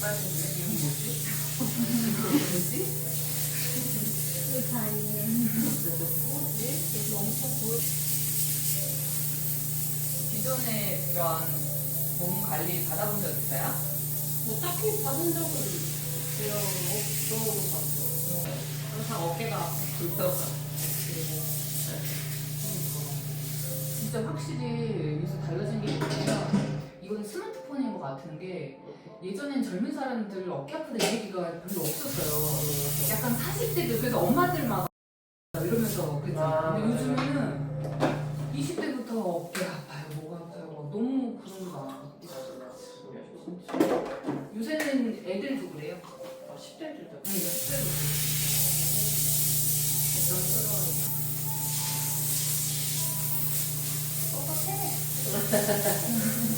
빠지는데 이건 뭐지? 뭐지? 뭐지? 엄청 보여. 기존에 이런 몸 관리 받아본 적 있어요? 뭐 딱히 받은 적은 제가 없던 것 같아요. 항상 어깨가 불편하다. 진짜 확실히 여기서 같은 게 예전엔 젊은 사람들 어깨 아프다 이 얘기가 별로 없었어요. 약간 40대들 그래서 엄마들 막 이러면서 그랬잖아요. 근데 요즘에는 20대부터 어깨 아파요, 목 아파요. 너무 그런 거 많아. 요새는 애들도 그래요. 아, 10대들도 응, 10대도 그래요.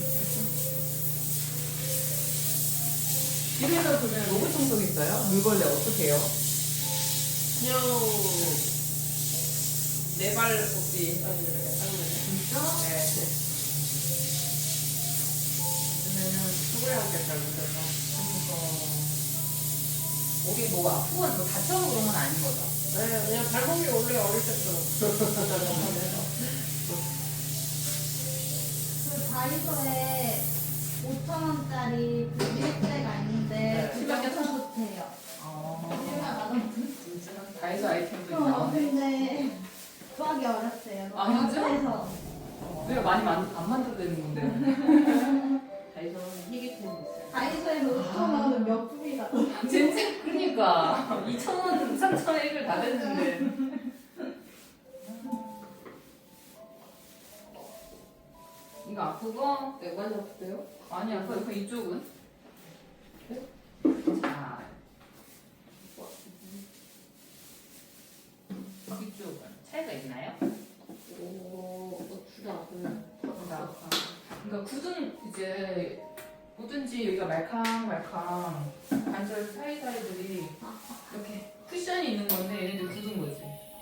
집에서 그러면 로봇 청소기 있어요? 물걸레 어떻게 해요? 그냥 네발 굽기 해가지고 이렇게 닦는 진짜? 네. 그러면은 쭈그려앉기 잘 못해서. 그러니까 우리 뭐 아프거나 뭐 다쳐서 그런 건 아닌 거죠? 네, 그냥 발목이 원래 어릴 때부터. 그 다이소에 5천 원짜리 브리액대가 있는데 네. 그거 엄청 좋대요. 아. 진짜 다이소 아이템도 어, 나오네. 근데 구하기 어렵대요. 너무 아, 진짜? 합해서. 우리가 많이 만, 안 만들어내는 건데. 다이소는 희귀템이 있어요. 다이소에서 5천 원은 몇 부위가 진짜 그러니까 2,000원, 3,000원 얘기를 다 됐는데. 이거 아프고 네, 많이 아프대요? 많이 아파. 그 이쪽은? 자. 이쪽은 차이가 있나요? 오, 어, 주가 아프네. 그러니까 굳은 이제 뭐든지 여기가 말캉말캉 관절 사이사이들이 이렇게 쿠션이 있는 건데 얘네들 굳은 거지.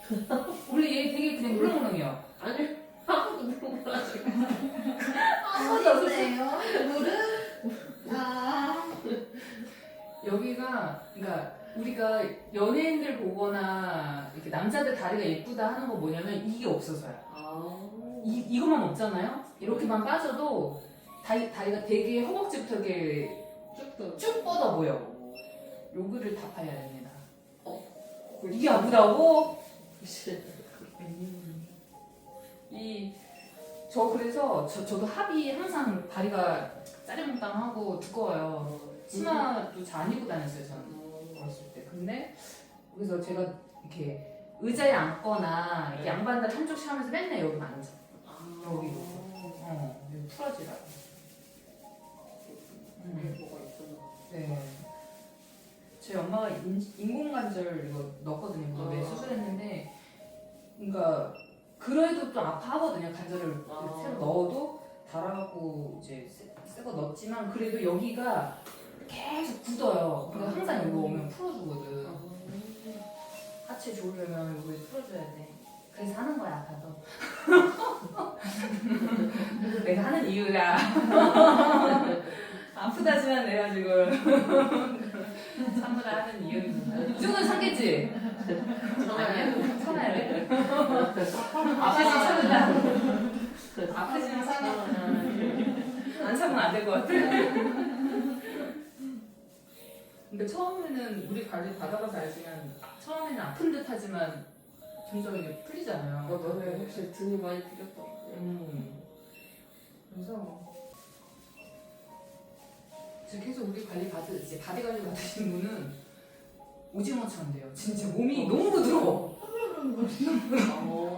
원래 얘 되게 그냥 물렁물렁해요. 아니, 아무도 몰라, 지금. 아, 있네요. 무릎. 아, 여기가 그러니까 우리가 연예인들 보거나 이렇게 남자들 다리가 예쁘다 하는 거 뭐냐면 이게 없어서요. 아. 이 이것만 없잖아요. 이렇게만 빠져도 다리 다리가 되게 허벅지부터 이렇게 쭉도. 쭉 뻗어 보여. 여기를 다 파야 됩니다. 어, 이게 아프다고? 이, 저 그래서 저, 저도 합이 항상 다리가 짜리몽땅하고 두꺼워요. 치마도 잘 안 입고 다녔어요, 저는. 어렸을 때. 근데, 그래서 제가 이렇게 의자에 앉거나 이렇게 네. 양반들 한쪽씩 하면서 맨날 여기 앉아. 아. 여기로. 어, 여기 풀어지라고. 음. 뭐가 있구나. 네. 제 엄마가 인, 인공관절 이거 넣었거든요. 그거에 아. 수술했는데, 그러니까 그래도 좀 아파하거든요. 관절을 아. 새로 넣어도 달아갖고 이제 새거 넣었지만 그래도 여기가 계속 굳어요. 그래서 항상 이거 오면 풀어주거든. 하체 좋으려면 이거 풀어줘야 돼. 그래서 하는 거야 아파도. 그래서 내가 하는 이유야. 아프다지만 내가 지금 참으라 하는 이유입니다. 이 정도는 참겠지? 아니야? 돼? 아프지 참는다. 아프지만 참아. 안 참으면 안 될 것 같아. 근데 처음에는 우리 관리 받아가서 알지만 처음에는 아픈 듯 하지만 점점 이게 풀리잖아요. 맞아요. 확실히 등이 많이 풀렸다. 음. 그래서 지금 계속 우리 관리 받으 이제 바디 관리 받으신 분은 오징어처럼 돼요. 진짜 몸이 너무 부드러워.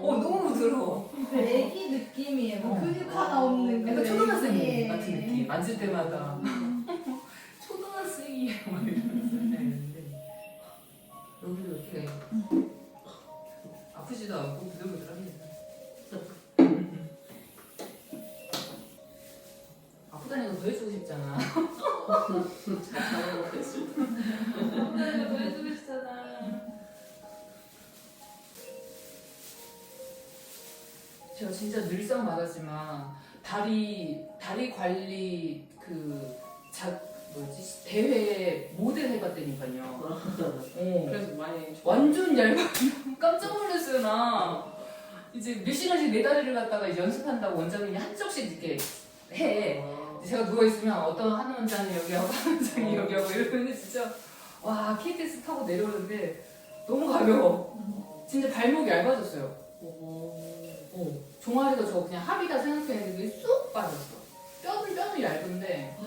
어 너무 부드러워. 그 애기 느낌이에요. 어. 근육 하나 없는 약간 그 초등학생 애기. 같은 느낌. 만질 때마다 초등학생이야 막 이러면서. 네, 근데 네. 아프지도 않고 부들부들합니다. 아프다니까 더 해주고 싶잖아. 있어. 아프다니 제가 진짜 늘상 말하지만 다리 다리 관리 그 자, 뭐지 대회 모델 해봤다니까요. 어. 그래서 많이 완전 얇아. 깜짝 놀랐어요 나. 이제 몇 시간씩 내 다리를 갖다가 이제 연습한다고 원장님이 한쪽씩 이렇게 해. 제가 누워 있으면 어떤 한 원장이 여기 하고 한 원장이 여기 하고 이러는데 진짜 와 KTX 타고 내려오는데 너무 가벼워. 진짜 발목이 얇아졌어요. 어. 종아리가 저 그냥 합이다 생각했는데 그게 쏙 빠졌어. 뼈는 뼈는 얇은데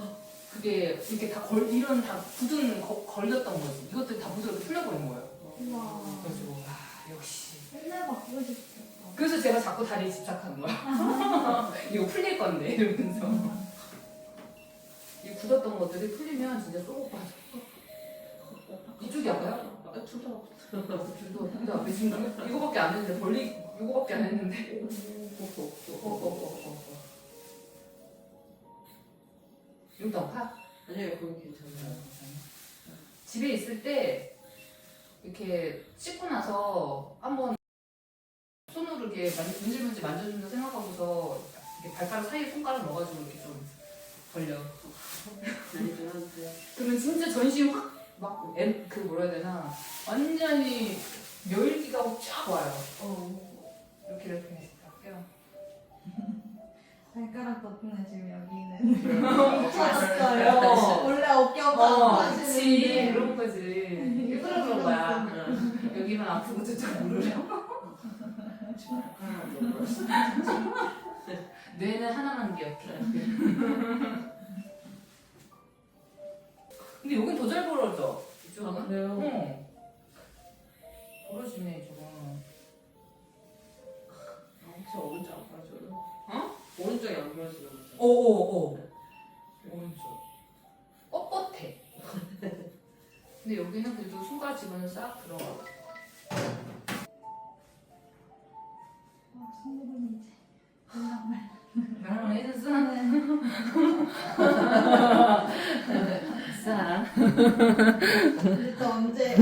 그게 이렇게 다 걸 이런 다 굳은 거, 걸렸던 거지. 이것들 다 부드럽게 풀려버린 거예요. 우와. 그래가지고 아 역시. 맨날 바꾸고 싶다. 그래서 제가 자꾸 다리에 집착하는 거야. 이거 풀릴 건데 이러면서. 이 굳었던 것들이 풀리면 진짜 쏙 빠져. 이쪽이 아파요? 둘다 줄 도 근데 앞에 지금 이거- 이거밖에 안 했는데 벌리 이거밖에 안 했는데. 어, 어, 어, 어, 어. 여기도 아파? 아니에요 거기 괜찮아요. 집에 있을 때 이렇게 씻고 나서 한번 손으로 이렇게 만- 문질문질 만져준다 생각하고서 이렇게 발가락 사이에 손가락 넣어가지고 이렇게 좀 벌려. 아니긴 한데 그러면 진짜 전신 확 막그 뭐라 해야 되나 완전히 멸기가 쫙 와요. 어 이렇게 이렇게 할게요. 발가락 덕분에 지금 여기는 찾았어요. 원래 어깨가 어, 안 그치. 그런 거지. 일부러 그런 거야. 여기만 아프고 저쪽 모르려. 뇌는 하나만 기억해. 근데 여긴 더 잘 벌어 아 그래요? 응. 벌어지네 이쪽은. 혹시 오른쪽 안 빠져요? 어? 오른쪽이 안 거죠? 오오오. 오른쪽. 뻣뻣해. 근데 여기는 그래도 손가락 집어는 싹 들어가. 아, 손으로는 이제 올라갈. 나랑 해줬 어? 싹. 이제 또 언제?